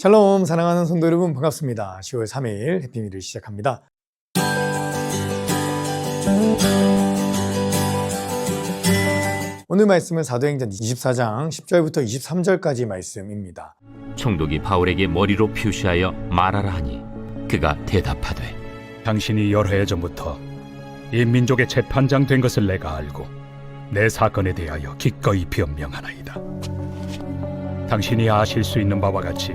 샬롬 사랑하는 성도 여러분 반갑습니다. 10월 3일 해피미를 시작합니다. 오늘 말씀은 사도행전 24장 10절부터 23절까지 말씀입니다. 총독이 바울에게 머리로 표시하여 말하라 하니 그가 대답하되 당신이 여러 해 전부터 이 민족의 재판장 된 것을 내가 알고 내 사건에 대하여 기꺼이 변명하나이다. 당신이 아실 수 있는 바와 같이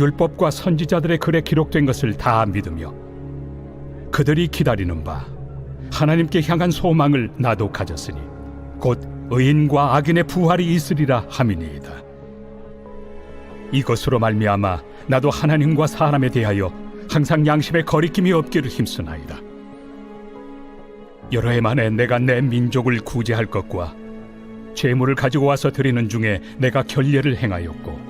율법과 선지자들의 글에 기록된 것을 다 믿으며 그들이 기다리는 바 하나님께 향한 소망을 나도 가졌으니 곧 의인과 악인의 부활이 있으리라 함이니이다. 이것으로 말미암아 나도 하나님과 사람에 대하여 항상 양심에 거리낌이 없기를 힘쓰나이다. 여러 해 만에 내가 내 민족을 구제할 것과 재물을 가지고 와서 드리는 중에 내가 결례를 행하였고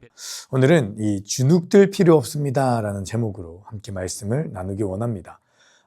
오늘은 이 주눅들 필요 없습니다라는 제목으로 함께 말씀을 나누기 원합니다.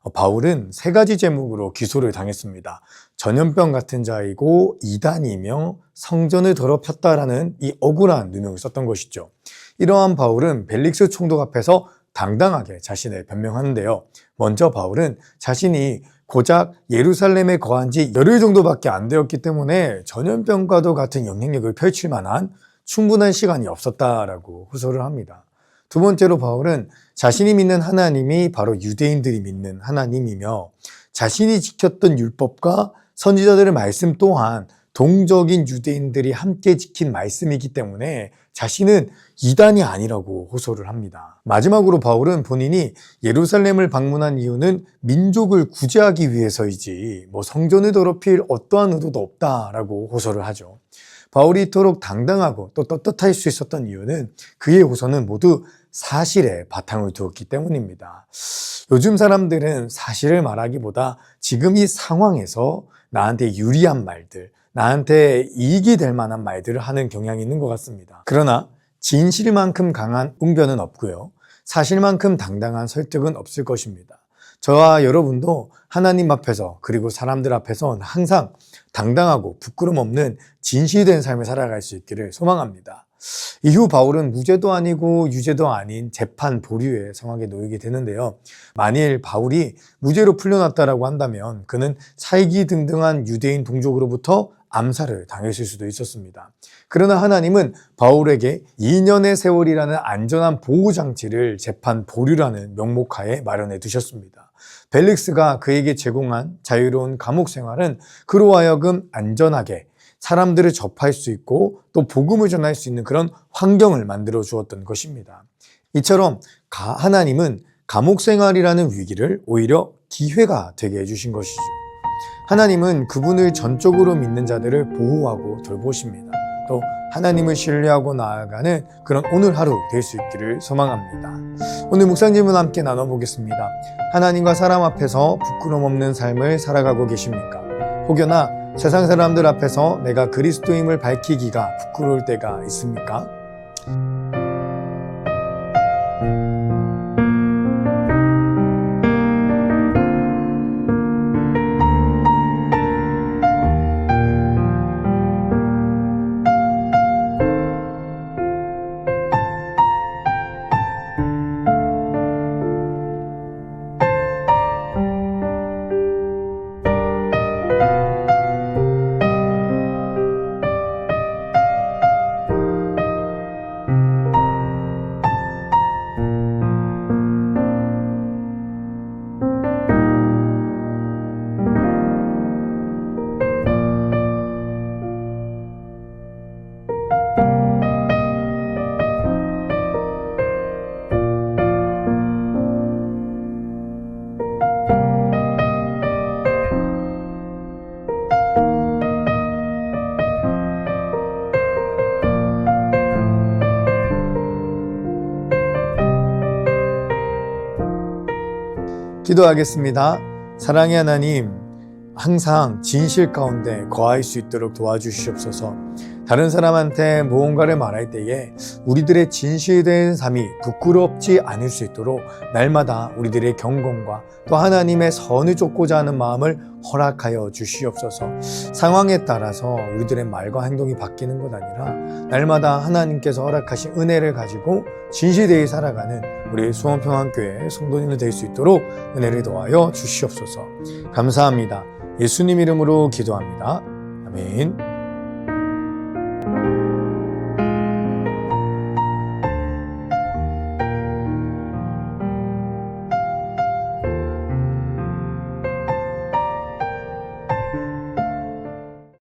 어, 바울은 세 가지 제목으로 기소를 당했습니다. 전염병 같은 자이고 이단이며 성전을 더럽혔다라는 이 억울한 누명을 썼던 것이죠. 이러한 바울은 벨릭스 총독 앞에서 당당하게 자신을 변명하는데요. 먼저 바울은 자신이 고작 예루살렘에 거한 지 열흘 정도밖에 안 되었기 때문에 전염병과도 같은 영향력을 펼칠 만한 충분한 시간이 없었다라고 호소를 합니다. 두 번째로 바울은 자신이 믿는 하나님이 바로 유대인들이 믿는 하나님이며 자신이 지켰던 율법과 선지자들의 말씀 또한 동적인 유대인들이 함께 지킨 말씀이기 때문에 자신은 이단이 아니라고 호소를 합니다. 마지막으로 바울은 본인이 예루살렘을 방문한 이유는 민족을 구제하기 위해서이지 뭐 성전을 더럽힐 어떠한 의도도 없다라고 호소를 하죠. 바울이 이토록 당당하고 또 떳떳할 수 있었던 이유는 그의 호소는 모두 사실에 바탕을 두었기 때문입니다. 요즘 사람들은 사실을 말하기보다 지금 이 상황에서 나한테 유리한 말들, 나한테 이익이 될 만한 말들을 하는 경향이 있는 것 같습니다. 그러나 진실만큼 강한 웅변은 없고요. 사실만큼 당당한 설득은 없을 것입니다. 저와 여러분도 하나님 앞에서 그리고 사람들 앞에서 항상 당당하고 부끄럼 없는 진실된 삶을 살아갈 수 있기를 소망합니다. 이후 바울은 무죄도 아니고 유죄도 아닌 재판 보류의 상황에 놓이게 되는데요. 만일 바울이 무죄로 풀려났다라고 한다면 그는 살기 등등한 유대인 동족으로부터 암살을 당했을 수도 있었습니다. 그러나 하나님은 바울에게 2년의 세월이라는 안전한 보호장치를 재판 보류라는 명목하에 마련해 두셨습니다. 벨릭스가 그에게 제공한 자유로운 감옥 생활은 그로 하여금 안전하게 사람들을 접할 수 있고 또 복음을 전할 수 있는 그런 환경을 만들어 주었던 것입니다. 이처럼 하나님은 감옥 생활이라는 위기를 오히려 기회가 되게 해주신 것이죠. 하나님은 그분을 전적으로 믿는 자들을 보호하고 돌보십니다. 또 하나님을 신뢰하고 나아가는 그런 오늘 하루 될 수 있기를 소망합니다. 오늘 묵상질문 함께 나눠보겠습니다. 하나님과 사람 앞에서 부끄럼 없는 삶을 살아가고 계십니까? 혹여나 세상 사람들 앞에서 내가 그리스도임을 밝히기가 부끄러울 때가 있습니까? 기도하겠습니다. 사랑의 하나님, 항상 진실 가운데 거할 수 있도록 도와주시옵소서. 다른 사람한테 무언가를 말할 때에 우리들의 진실된 삶이 부끄럽지 않을 수 있도록 날마다 우리들의 경건과 또 하나님의 선을 쫓고자 하는 마음을 허락하여 주시옵소서. 상황에 따라서 우리들의 말과 행동이 바뀌는 것 아니라 날마다 하나님께서 허락하신 은혜를 가지고 진실되게 살아가는 우리 수원평안교회 성도님들 될수 있도록 은혜를 더하여 주시옵소서. 감사합니다. 예수님 이름으로 기도합니다. 아멘.